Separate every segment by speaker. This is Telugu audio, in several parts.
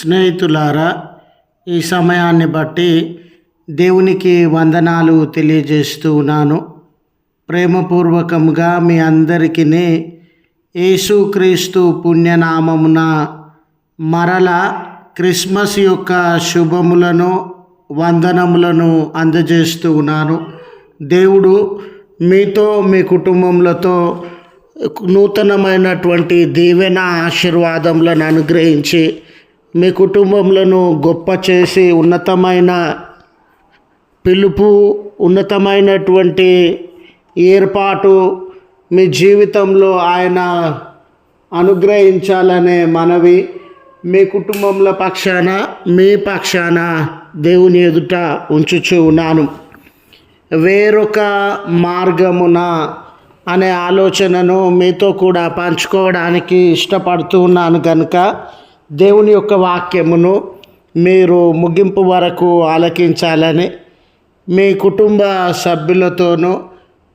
Speaker 1: స్నేహితులారా ఈ సమయాన్ని బట్టి దేవునికి వందనాలు తెలియజేస్తూ ఉన్నాను. ప్రేమపూర్వకంగా మీ అందరికీ యేసుక్రీస్తు పుణ్యనామమున మరల క్రిస్మస్ యొక్క శుభములను వందనములను అందజేస్తూ ఉన్నాను. దేవుడు మీతో మీ కుటుంబములతో నూతనమైనటువంటి దీవెన ఆశీర్వాదములను అనుగ్రహించి మీ కుటుంబములను గొప్ప చేసి ఉన్నతమైన పిలుపు ఉన్నతమైనటువంటి ఏర్పాటు మీ జీవితంలో ఆయన అనుగ్రహించాలనే మనవి మీ కుటుంబంలో పక్షాన మీ పక్షాన దేవుని ఎదుట ఉంచుచూ ఉన్నాను. వేరొక మార్గమున అనే ఆలోచనను మీతో కూడా పంచుకోవడానికి ఇష్టపడుతూ ఉన్నాను కనుక దేవుని యొక్క వాక్యమును మీరు ముగింపు వరకు ఆలకించాలని మీ కుటుంబ సభ్యులతోనూ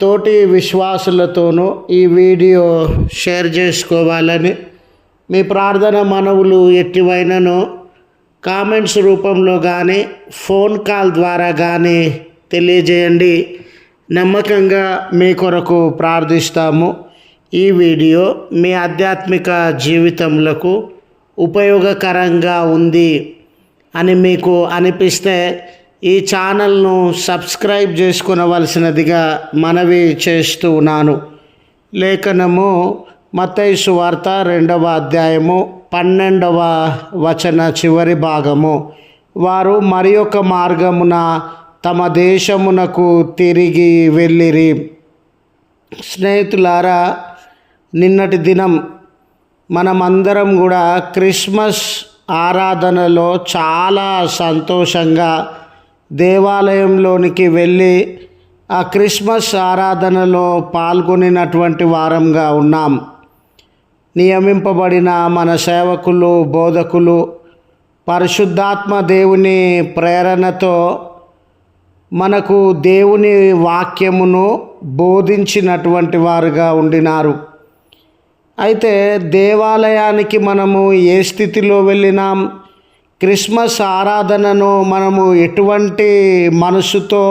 Speaker 1: తోటి విశ్వాసులతోనూ ఈ వీడియో షేర్ చేసుకోవాలని మీ ప్రార్థన మనవులు ఎట్టివైనను కామెంట్స్ రూపంలో కానీ ఫోన్ కాల్ ద్వారా కానీ తెలియజేయండి. నమ్మకంగా మీ కొరకు ప్రార్థిస్తాము. ఈ వీడియో మీ ఆధ్యాత్మిక జీవితములకు ఉపయోగకరంగా ఉంది అని మీకు అనిపిస్తే ఈ ఛానల్ను సబ్స్క్రైబ్ చేసుకునవలసినదిగా మనవి చేస్తూ ఉన్నాను. లేఖనము మతైసు వార్త రెండవ అధ్యాయము పన్నెండవ వచన చివరి భాగము. వారు మరి ఒక మార్గమున తమ దేశమునకు తిరిగి వెళ్ళిరి. స్నేహితులారా నిన్నటి దినం మనమందరం కూడా క్రిస్మస్ ఆరాధనలో చాలా సంతోషంగా దేవాలయంలోనికి వెళ్ళి ఆ క్రిస్మస్ ఆరాధనలో పాల్గొనినటువంటి వారంగా ఉన్నాం. నియమింపబడిన మన సేవకులు బోధకులు పరిశుద్ధాత్మ దేవుని ప్రేరణతో మనకు దేవుని వాక్యమును బోధించినటువంటి వారుగా ఉండినారు. అయితే దేవాలయానికి మనము ఏ స్థితిలో వెళ్ళినాం? క్రిస్మస్ ఆరాధనను మనము ఎటువంటి మనసుతో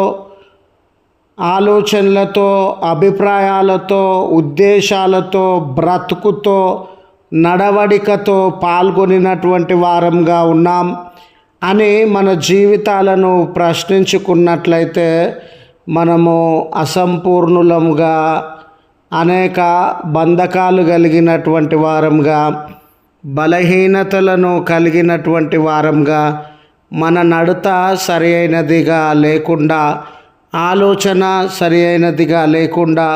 Speaker 1: ఆలోచనలతో అభిప్రాయాలతో ఉద్దేశాలతో బ్రతుకుతో నడవడికతో పాల్గొనినటువంటి వారంగా ఉన్నాం అని మన జీవితాలను ప్రశ్నించుకున్నట్లయితే మనము అసంపూర్ణులముగా అనేక బంధకాలు కలిగినటువంటి వారంగా బలహీనతలను కలిగినటువంటి వారంగా మన నడత సరి అయినదిగా లేకుండా ఆలోచన సరి అయినదిగా లేకుండా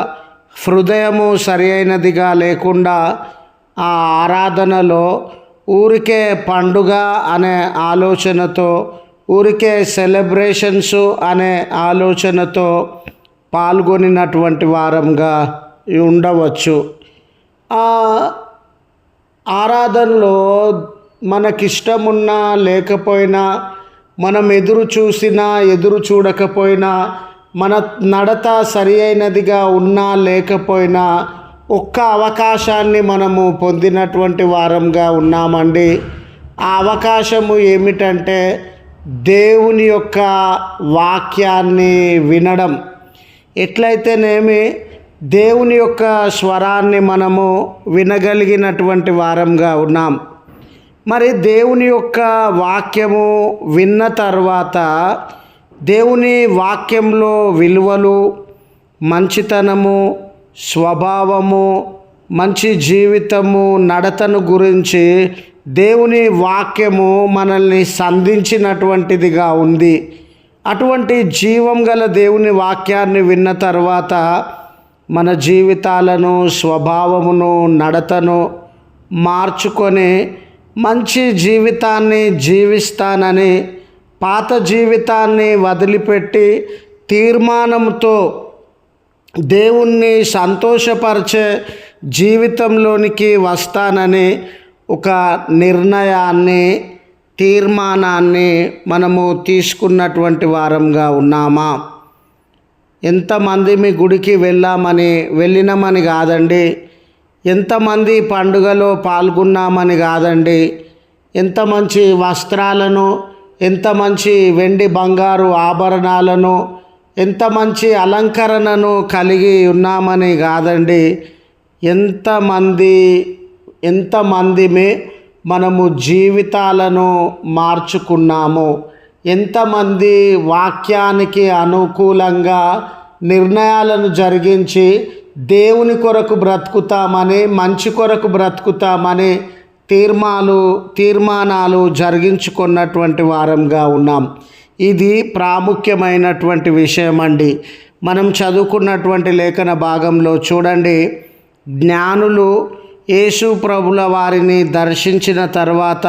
Speaker 1: హృదయము సరి అయినదిగా లేకుండా ఆ ఆరాధనలో ఊరికే పండుగ అనే ఆలోచనతో ఊరికే సెలబ్రేషన్స్ అనే ఆలోచనతో పాల్గొనినటువంటి వారంగా ఉండవచ్చు. ఆ ఆరాధనలో మనకిష్టమున్నా లేకపోయినా మనం ఎదురు చూసినా ఎదురు చూడకపోయినా మన నడత సరి అయినదిగా ఉన్నా లేకపోయినా ఒక్క అవకాశాన్ని మనము పొందినటువంటి వారంగా ఉన్నామండి. ఆ అవకాశము ఏమిటంటే దేవుని యొక్క వాక్యాన్ని వినడం. ఎట్లయితేనేమి దేవుని యొక్క స్వరాన్ని మనము వినగలిగినటువంటి వారంగా ఉన్నాం. మరి దేవుని యొక్క వాక్యము విన్న తర్వాత దేవుని వాక్యంలో విలువలు మంచితనము స్వభావము మంచి జీవితము నడతను గురించి దేవుని వాక్యము మనల్ని సంధించినటువంటిదిగా ఉంది. అటువంటి జీవం గల దేవుని వాక్యాన్ని విన్న తర్వాత మన జీవితాలను స్వభావమును నడతను మార్చుకొని మంచి జీవితాన్ని జీవిస్తానని పాత జీవితాన్ని వదిలిపెట్టి తీర్మానంతో దేవుణ్ణి సంతోషపరిచే జీవితంలోనికి వస్తానని ఒక నిర్ణయాన్ని తీర్మానాన్ని మనము తీసుకున్నటువంటి వారంగా ఉన్నామా? ఎంతమంది మీ గుడికి వెళ్ళామని వెళ్ళినామని కాదండి? ఎంతమంది పండుగలో పాల్గొన్నామని కాదండి? ఎంత మంచి వస్త్రాలను ఎంత మంచి వెండి బంగారు ఆభరణాలను ఎంత మంచి అలంకరణను కలిగి ఉన్నామని కాదండి? ఎంతమంది ఎంతమందిమే మనము జీవితాలను మార్చుకున్నాము? ఎంతమంది వాక్యానికి అనుకూలంగా నిర్ణయాలను జరిగించి దేవుని కొరకు బ్రతుకుతామని మంచి కొరకు బ్రతుకుతామని తీర్మాలు తీర్మానాలు జరిగించుకున్నటువంటి వారంగా ఉన్నాం. ఇది ప్రాముఖ్యమైనటువంటి విషయం అండి మనం చదువుకున్నటువంటి లేఖన భాగంలో చూడండి. జ్ఞానులు యేసు ప్రభుల వారిని దర్శించిన తర్వాత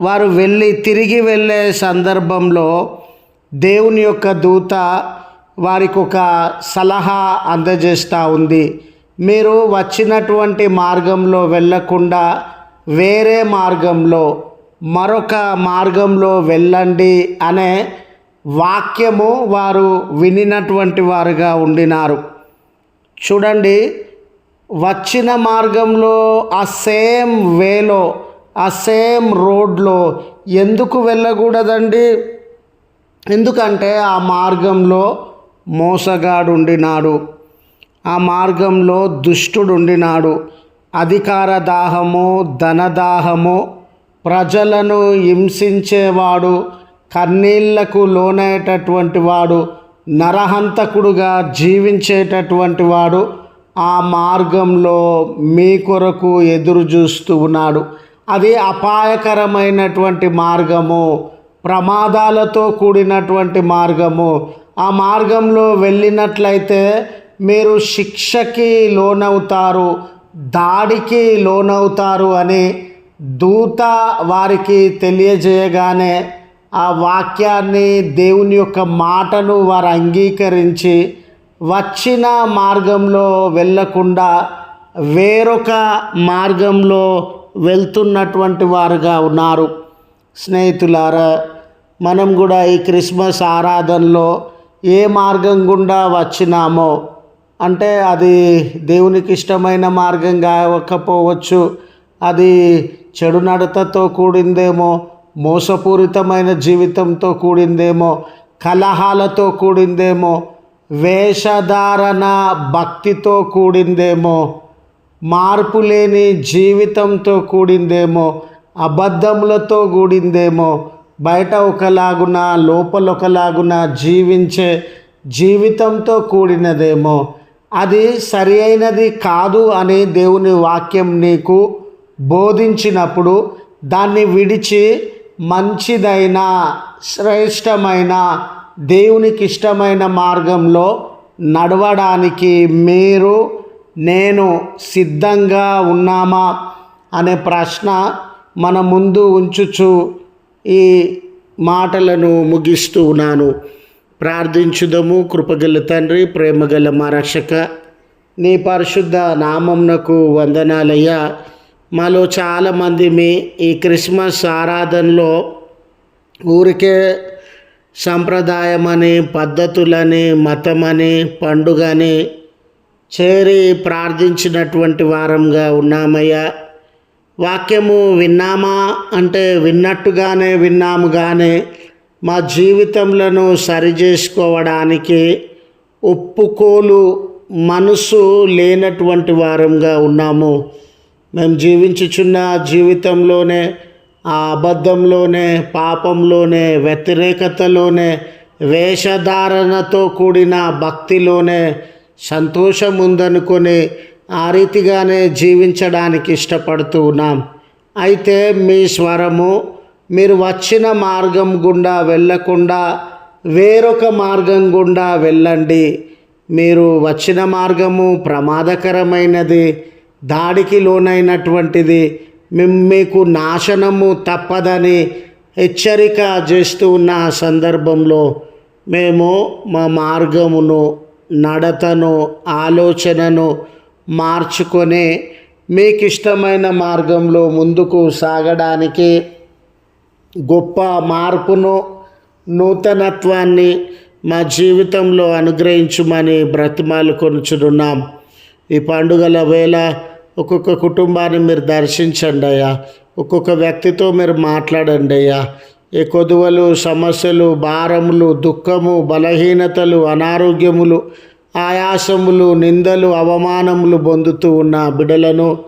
Speaker 1: వారు వెళ్ళి తిరిగి వెళ్ళే సందర్భంలో దేవుని యొక్క దూత వారికి ఒక సలహా అందజేస్తూ ఉంది. మీరు వచ్చినటువంటి మార్గంలో వెళ్ళకుండా వేరే మార్గంలో మరొక మార్గంలో వెళ్ళండి అనే వాక్యము వారు వినినటువంటి వారుగా ఉండినారు. చూడండి వచ్చిన మార్గంలో ఆ సేమ్ వేలో ఆ సేమ్ రోడ్లో ఎందుకు వెళ్ళకూడదండి? ఎందుకంటే ఆ మార్గంలో మోసగాడు ఉండినాడు ఆ మార్గంలో దుష్టుడు ఉండినాడు అధికార దాహము ధనదాహము ప్రజలను హింసించేవాడు కన్నీళ్ళకు లోనయ్యేటటువంటి వాడు నరహంతకుడుగా జీవించేటటువంటి వాడు ఆ మార్గంలో మీ కొరకు ఎదురు చూస్తూ ఉన్నాడు. అది అపాయకరమైనటువంటి మార్గము ప్రమాదాలతో కూడినటువంటి మార్గము. ఆ మార్గంలో వెళ్ళినట్లయితే మీరు శిక్షకి లోనవుతారు దాడికి లోనవుతారు అని దూత వారికి తెలియజేయగానే ఆ వాక్యాన్ని దేవుని యొక్క మాటను వారు అంగీకరించి వచ్చిన మార్గంలో వెళ్ళకుండా వేరొక మార్గంలో వెళ్తున్నటువంటి వారుగా ఉన్నారు. స్నేహితులారా మనం కూడా ఈ క్రిస్మస్ ఆరాధనలో ఏ మార్గం గుండా వచ్చినామో అంటే అది దేవునికి ఇష్టమైన మార్గం కాకపోవచ్చు అది చెడు నడతతో కూడిందేమో మోసపూరితమైన జీవితంతో కూడిందేమో కలహాలతో కూడిందేమో వేషధారణ భక్తితో కూడిందేమో మార్పు లేని జీవితంతో కూడిందేమో అబద్ధములతో కూడిందేమో బయట ఒకలాగున లోపల ఒకలాగున జీవించే జీవితంతో కూడినదేమో అది సరి అయినది కాదు అని దేవుని వాక్యం నీకు బోధించినప్పుడు దాన్ని విడిచి మంచిదైన శ్రేష్టమైన దేవునికి ఇష్టమైన మార్గంలో నడవడానికి మీరు నేను సిద్ధంగా ఉన్నామా అనే ప్రశ్న మన ముందు ఉంచుచు ఈ మాటలను ముగిస్తూ ఉన్నాను. ప్రార్థించుదము. కృపగల తండ్రి ప్రేమగల మా రక్షక నీ పరిశుద్ధ నామంనకు వందనాలయ్యా. మాలో చాలామంది మీ ఈ క్రిస్మస్ ఆరాధనలో ఊరికే సంప్రదాయమని పద్ధతులని మతమని పండుగని చేరి ప్రార్థించినటువంటి వారంగా ఉన్నామయ్యా. వాక్యము విన్నామా? అంటే విన్నట్టుగానే విన్నాము కానీ మా జీవితంలో సరిచేసుకోవడానికి ఒప్పుకోలు మనసు లేనటువంటి వారంగా ఉన్నాము. మేము జీవించుచున్న జీవితంలోనే ఆ అబద్ధంలోనే పాపంలోనే వ్యతిరేకతలోనే వేషధారణతో కూడిన భక్తిలోనే సంతోషం ఉందనుకొని ఆ రీతిగానే జీవించడానికి ఇష్టపడుతూ ఉన్నాం. అయితే మీ స్వరము మీరు వచ్చిన మార్గం గుండా వెళ్ళకుండా వేరొక మార్గం గుండా వెళ్ళండి. మీరు వచ్చిన మార్గము ప్రమాదకరమైనది దాడికి లోనైనటువంటిది మీకు నాశనము తప్పదని హెచ్చరిక చేస్తూ ఉన్న సందర్భంలో మేము మా మార్గమును నడతను ఆలోచనను మార్చుకునే మీకు ఇష్టమైన మార్గంలో ముందుకు సాగడానికి గొప్ప మార్పును నూతనత్వాన్ని మా జీవితంలో అనుగ్రహించుమని బ్రతిమాలు కొనుచున్నాం ఈ పండుగల వేళ ఒక్కొక్క కుటుంబాన్ని మీరు దర్శించండి అయ్యా. ఒక్కొక్క వ్యక్తితో మీరు మాట్లాడండి అయ్యా. ఈ కొదువలు సమస్యలు భారములు దుఃఖము బలహీనతలు అనారోగ్యములు ఆయాసములు నిందలు అవమానములు పొందుతూ ఉన్న బిడలను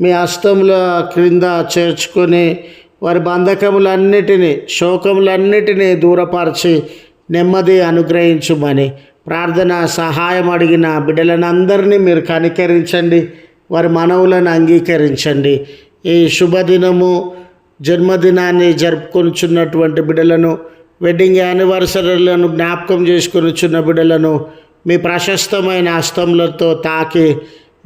Speaker 1: మీ హస్తముల క్రింద చేర్చుకొని వారి బంధకములన్నిటినీ శోకములన్నిటినీ దూరపరిచి నెమ్మది అనుగ్రహించుమని ప్రార్థన సహాయం అడిగిన బిడ్డలనందరినీ మీరు కనికరించండి. వారి మనవులను అంగీకరించండి. ఈ శుభదినము జన్మదినాన్ని జరుపుకొనిచున్నటువంటి బిడ్డలను వెడ్డింగ్ యానివర్సరీలను జ్ఞాపకం చేసుకొనిచున్న బిడ్డలను మీ ప్రశస్తమైన అస్తములతో తాకి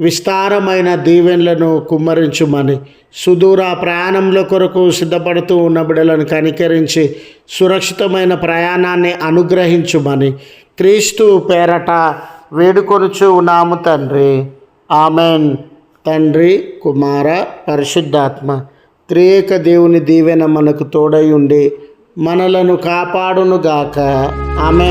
Speaker 1: విస్తారమైన దీవెనలను కుమ్మరించుమని సుదూర ప్రయాణముల కొరకు సిద్ధపడుతూ ఉన్న బిడలను కనికరించి సురక్షితమైన ప్రయాణాన్ని అనుగ్రహించుమని క్రీస్తు పేరట వేడుకొనుచు ఉన్నాము తండ్రి. ఆమెన్. తండ్రి కుమార పరిశుద్ధాత్మ. త్రేక దేవుని దీవెన మనకు తోడై ఉండి మనలను కాపాడునుగాక. ఆమె